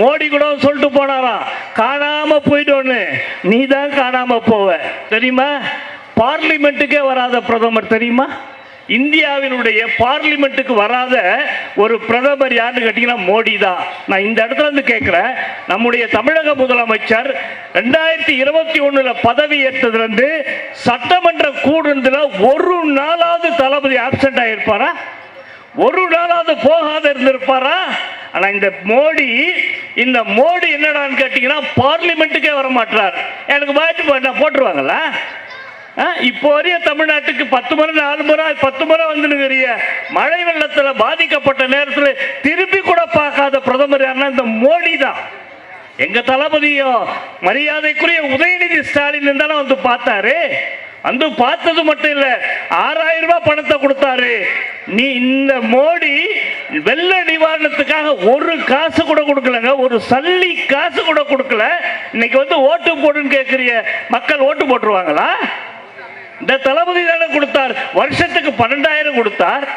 மோடி கூட சொல்லிட்டு போனாராம் காணாம போயிட்டோன்னு. நீ தான் காணாம போவ. தெரியுமா? பார்லிமெண்ட்டுக்கே வராத பிரதமர் தெரியுமா? இந்தியாவினுடைய பார்லிமெண்ட்டுக்கு வராத ஒரு பிரதமர் யாருன்னு கேட்டீங்கன்னா மோடி தான் நான் இந்த இடத்துல இருந்து கேட்குறேன் நம்முடைய தமிழக முதலமைச்சர் ரெண்டாயிரத்தி இருபத்தி ஒன்றில் பதவி ஏற்றதுலேருந்து சட்டமன்ற கூடுந்தில் ஒரு நாளாவது தளபதி ஆப்சென்ட் ஆகியிருப்பாரா ஒரு நாளாவது போகாத இருந்திருப்பாரா? ஆனால் இந்த மோடி இந்த மோடி என்னடான்னு கேட்டிங்கன்னா பார்லிமெண்ட்டுக்கே வர மாட்டார் எனக்கு மாட்டு போட்டா போட்டுருவாங்களா? ஆ, இப்போ வரைய தமிழ்நாட்டுக்கு பத்து முறை நாலு முறை பத்து முறை வந்துனுங்கிறிய மழை வெள்ளத்தில் பாதிக்கப்பட்ட நேரத்தில் திருப்பி கூட பார்க்காத பிரதமர் யாருன்னா இந்த மோடி தான். எங்க தளபதியும் மரியாதைக்குரிய உதயநிதி ஸ்டாலின் இருந்தாலும் வந்து பார்த்தாரு. வந்து பார்த்தது மட்டும் இல்லை ஆறாயிரம் ரூபாய் பணத்தை கொடுத்தாரு. நீ இந்த மோடி வெள்ள நிவாரணத்துக்காக ஒரு காசு கூட கொடுக்கலங்க ஒரு சல்லி காசு கூட கொடுக்கல. இன்னைக்கு வந்து ஓட்டு போடுன்னு கேட்குறிய மக்கள் ஓட்டு போட்டுருவாங்களா? இந்த தளபதி தானே கொடுத்தார் வருஷத்துக்கு பன்னெண்டாயிரம் கொடுத்தார்.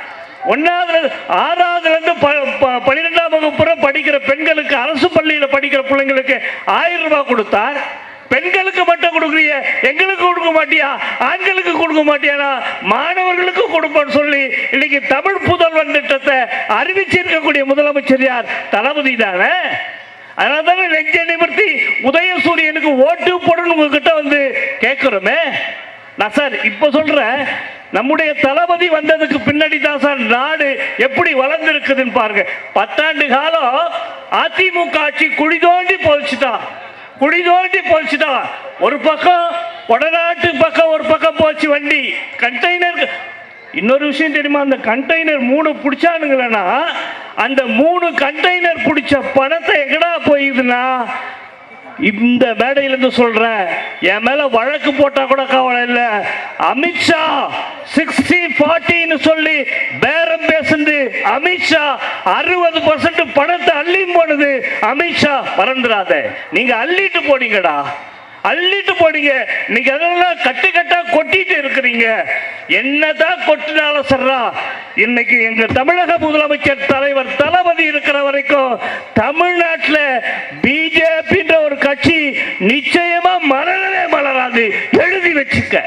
ஒன்னாவது ஆறாவதுல இருந்து ப- ப- பன்னிரெண்டாம் வகுப்பு படிக்கிற பெண்களுக்கு அரசு பள்ளியில படிக்கிற பிள்ளைங்களுக்கு ஆயிரம் ரூபாய் கொடுத்தார். பெண்களுக்கு மட்டும் கொடுக்குறிய எங்களுக்கு கொடுக்க மாட்டியா? ஆண்களுக்கு கொடுக்க மாட்டியானா மாணவர்களுக்கு கொடுப்போம்னு சொல்லி இன்னைக்கு தமிழ் புதல்வன் திட்டத்தை அறிவிச்சிருக்கக்கூடிய முதலமைச்சர் யார்? தளபதி தானே. அதனால தானே நெஞ்ச நிமிர்த்தி உதயசூரியனுக்கு ஓட்டு போடணும் உங்ககிட்ட வந்து கேட்குறோமே நான் சார் இப்போ சொல்கிறேன் நம்முடைய தளபதி வந்ததுக்கு பின்னாடி தான் சார் நாடு எப்படி வளர்ந்துருக்குதுன்னு பாருங்க. பத்தாண்டு காலம் அதிமுக ஆட்சி குழி தோண்டி போச்சுட்டான் குழி தோண்டி போச்சுதான் ஒரு பக்கம் வடநாட்டு பக்கம் ஒரு பக்கம் போச்சு வண்டி. கண்டெய்னர் இன்னொரு விஷயம் தெரியுமா? அந்த கண்டெய்னர் மூணு பிடிச்சானுங்களேன்னா அந்த மூணு கண்டெய்னர் பிடிச்ச பணத்தை எங்கடா போயிதுன்னா இந்த மேடையிலிருந்து சொல்றேன். என் மேல வழக்கு போட்டா கூட கவலை இல்லை. அமித்ஷா சிக்ஸ்டி ஃபார்ட்டின்னு சொல்லி அமித்ஷா அறுபது பர்சன்ட் பணத்தை அள்ளி போனது அமித்ஷா மறந்துடாத நீங்க அள்ளிட்டு போனீங்கடா. அள்ளிட்டு போனீங்க. நீங்க அதெல்லாம் கட்டு கட்டா கொட்டிட்டு இருக்கிறீங்க. என்னதான் கொட்டினாலும் சர்றா இன்னைக்கு எங்க தமிழக முதலமைச்சர் தலைவர் தளபதி இருக்கிற வரைக்கும் தமிழ்நாட்டில் பிஜேபின்ற ஒரு கட்சி நிச்சயமா மலரவே மலராது. எழுதி வச்சுக்க.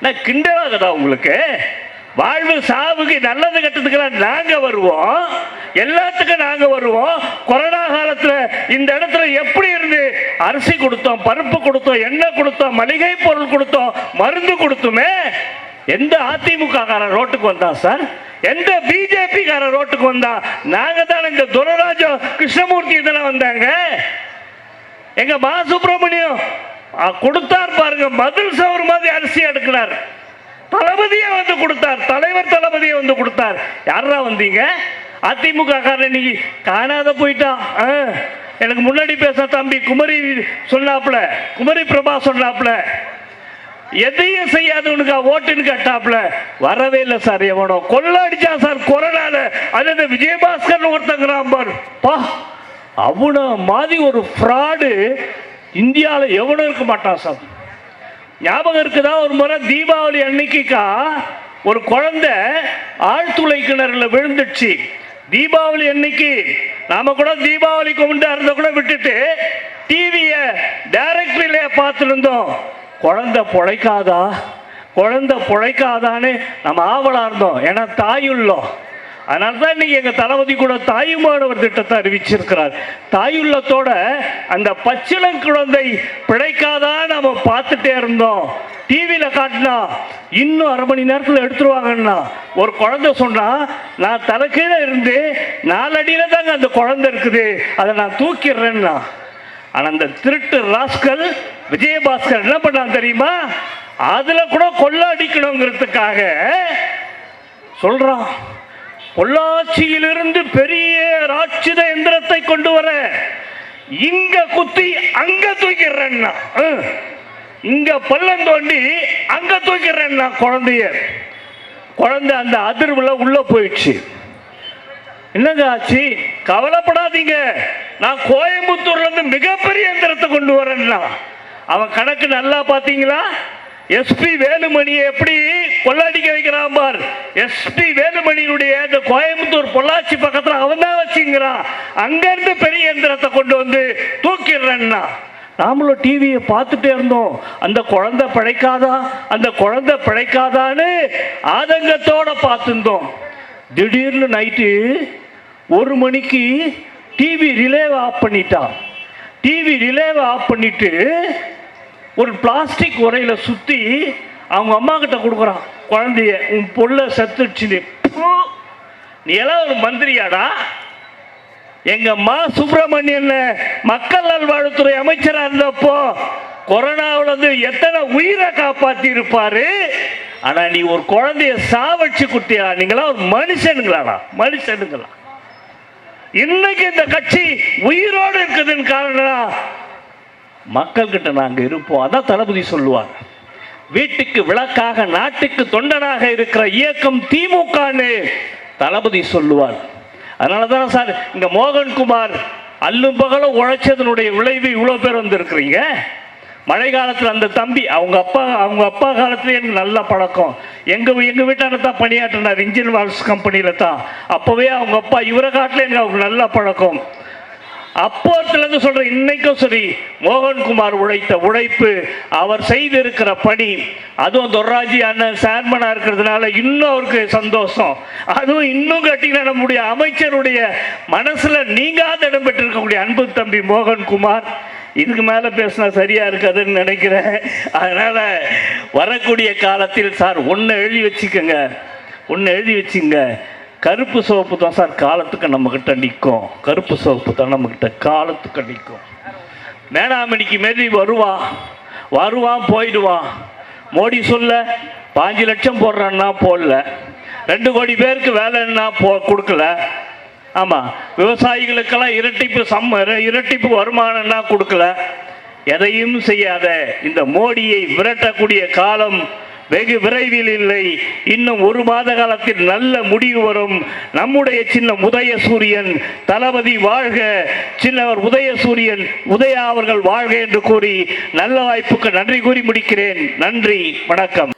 நான் கிண்டலாகதா உங்களுக்கு. வாழ்வு சாவுக்கு நல்லது கெட்டதுக்கெல்லாம் நாங்க வருவோம். எல்லாத்துக்கும் நாங்க வருவோம். கொரோனா காலத்துல இந்த இடத்துல எப்படி இருந்து அரிசி கொடுத்தோம் பருப்பு கொடுத்தோம் எண்ணெய் கொடுத்தோம் மளிகை பொருள் கொடுத்தோம் மருந்து கொடுத்துமே? எந்த அதிமுக காரன் ரோட்டுக்கு வந்தான் சார்? எந்த பிஜேபி காரன் ரோட்டுக்கு வந்தா? நாங்க தான் இந்த துரராஜம் கிருஷ்ணமூர்த்தி இதெல்லாம் வந்தாங்க. எங்க மா சுப்பிரமணியம் கொடுத்தார் பாருங்க மதில் சவர் மாதிரி அரிசி எடுக்கிறார். தளபதியே வந்து கொடுத்தார். தலைவர் தளபதியே வந்து கொடுத்தார். யாரா வந்தீங்க? அதிமுக காரன் இன்னைக்கு காணாத போயிட்டான் ஆ, எனக்கு முன்னாடி பேச தம்பி குமரி சொன்னாப்ல குமரி பிரபா சொன்னாப்ல எதையும் செய்யாதவனுக்கு ஓட்டுன்னு கேட்டாப்ல வரவே இல்லை சார் எவனோ. கொள்ளடிச்சா சார் கொரோனால அது விஜயபாஸ்கர் ஒருத்தங்கிறான் பார். பா அவன மாதிரி ஒரு ஃப்ராடு இந்தியாவில் எவனும் இருக்க மாட்டான் சார். ஞாபகம் இருக்குதா? ஒரு முறை தீபாவளி அன்னைக்குக்கா ஒரு குழந்தை ஆழ்துளை கிணறுல விழுந்துடுச்சு. தீபாவளி அன்னைக்கு நாம கூட தீபாவளி கொண்டாடுறத கூட விட்டுட்டு டிவியை டைரக்ட்ரியில பார்த்துருந்தோம். குழந்தை பொழைக்காதா? குழந்தை பொழைக்காதான்னு நம்ம ஆவலா இருந்தோம். ஏன்னா தாயுள்ளோம் அதனால தான் இன்னைக்கு எங்கள் தளபதி கூட தாயுமானவர் திட்டத்தை அறிவிச்சிருக்கிறார். தாயுள்ளத்தோட அந்த பச்சிளம் குழந்தை பிழைக்காதா நம்ம பார்த்துட்டே இருந்தோம். டிவியில் காட்டினா இன்னும் அரை மணி நேரத்தில் எடுத்துருவாங்கன்னா ஒரு குழந்தை சொன்னா நான் தலைக்கீழே இருந்து நாலடியில் தாங்க அந்த குழந்தை இருக்குது. அதை நான் தூக்கிடுறேன்னா. ஆனால் அந்த திருட்டு ராஸ்கல் விஜயபாஸ்கர் என்ன பண்ணான் தெரியுமா? அதில் கூட கொள்ள அடிக்கணுங்கிறதுக்காக சொல்கிறான் பொள்ளாச்சியிலிருந்து பெரிய ராட்சித எந்திரத்தை கொண்டு வர இங்க குத்தி அங்க தூக்கிடுறேன்னா ம். இங்க பள்ளம் தோண்டி அங்க தூக்கிடுறேன்னா குழந்தைய. குழந்தை அந்த அதிர்வுல உள்ள போயிடுச்சு. என்னங்க ஆச்சு? கவலைப்படாதீங்க. நான் கோயம்புத்தூர்ல இருந்து மிகப்பெரிய எந்திரத்தை கொண்டு வரேன்னா. அவன் கணக்கு நல்லா பாத்தீங்களா எஸ்பி வேலுமணியை எப்படி கொள்ளாடிக்க வைக்கிறான் பார். எஸ்பி வேலுமணியினுடைய இந்த கோயம்புத்தூர் பொள்ளாச்சி பக்கத்தில் அவன் தான் வச்சுங்கிறான். அங்கேருந்து பெரிய எந்திரத்தை கொண்டு வந்து தூக்கிடுறேன்னா நாமளும் டிவியை பார்த்துட்டே இருந்தோம். அந்த குழந்தை பிழைக்காதா? அந்த குழந்தை பிழைக்காதான்னு ஆதங்கத்தோட பார்த்துருந்தோம். திடீர்னு நைட்டு ஒரு மணிக்கு டிவி ரிலேவை ஆஃப் பண்ணிட்டான். டிவி ரிலேவை ஆஃப் பண்ணிட்டு ஒரு பிளாஸ்டிக் உரையில் சுற்றி அவங்க அம்மா கிட்ட கொடுக்குறான் குழந்தைய உன் பொருள செத்துடுச்சு நீ எல்லாம் ஒரு மந்திரியாடா? எங்க மா சுப்பிரமணியன் மக்கள் நல்வாழ்வுத்துறை அமைச்சராக இருந்தப்போ கொரோனாவுல இருந்து எத்தனை உயிரை காப்பாத்தி இருப்பாரு ஆனா நீ ஒரு குழந்தைய சாவடிச்சு குட்டியா நீங்களா ஒரு மனுஷனுங்களாடா. மனுஷனுங்களா இன்னைக்கு இந்த கட்சி உயிரோடு இருக்குதுன்னு காரணம் மக்கள்கிட்ட நாங்கள் இருப்போம். அதான் தளபதி சொல்லுவார். வீட்டுக்கு விளக்காக நாட்டுக்கு தொண்டனாக இருக்கிற இயக்கம் திமுகன்னு தளபதி சொல்லுவார். அதனால தான் சார் இங்க மோகன்குமார் அல்லும் பகலும் உழைச்சதனுடைய விளைவு இவ்வளோ பேர் வந்திருக்கிறீங்க. மழை காலத்தில் அந்த தம்பி அவங்க அப்பா அவங்க அப்பா காலத்துல எனக்கு நல்ல பழக்கம். எங்கள் எங்கள் வீட்டான தான் பணியாற்றினார் இன்ஜின் வால்ஸ் கம்பெனியில தான். அப்போவே அவங்க அப்பா இவரை காட்டில் எனக்கு அவங்க நல்ல பழக்கம். அப்போத்திலிருந்து சொல்கிற இன்னைக்கும் சரி மோகன்குமார் உழைத்த உழைப்பு அவர் செய்திருக்கிற பணி அதுவும் துர்ராஜி அண்ணன் சேர்மனா இருக்கிறதுனால இன்னும் அவருக்கு சந்தோஷம். அதுவும் இன்னும் கட்டிங்கன்னா நம்முடைய அமைச்சருடைய மனசுல நீங்காத இடம் பெற்றிருக்கக்கூடிய அன்பு தம்பி மோகன்குமார். இதுக்கு மேல பேசினா சரியா இருக்காதுன்னு நினைக்கிறேன். அதனால வரக்கூடிய காலத்தில் சார் ஒன்று எழுதி வச்சுக்கோங்க. ஒன்று எழுதி வச்சுங்க. கருப்பு சோப்பு தான் சார் காலத்துக்கு நம்மக்கிட்ட நிற்கும். கருப்பு சோப்பு தான் நம்மக்கிட்ட காலத்துக்கு நிற்கும். மேனாமணிக்கு மாரி வருவான் வருவான் போயிடுவான் மோடி சொல்ல பாஞ்சு லட்சம் போடுறான்னா போடல. ரெண்டு கோடி பேருக்கு வேலைன்னா போ கொடுக்கல. ஆமாம் விவசாயிகளுக்கெல்லாம் இரட்டிப்பு சம் இரட்டிப்பு வருமானம்னா கொடுக்கல? எதையும் செய்யாத இந்த மோடியை விரட்டக்கூடிய காலம் வெகு விரைவில் இல்லை. இன்னும் ஒரு மாத காலத்தில் நல்ல முடிவு வரும். நம்முடைய சின்ன உதய சூரியன் தளபதி வாழ்க. சின்னவர் உதய சூரியன் உதயா அவர்கள் வாழ்க என்று கூறி நல்ல வாய்ப்புக்கு நன்றி கூறி முடிக்கிறேன். நன்றி வணக்கம்.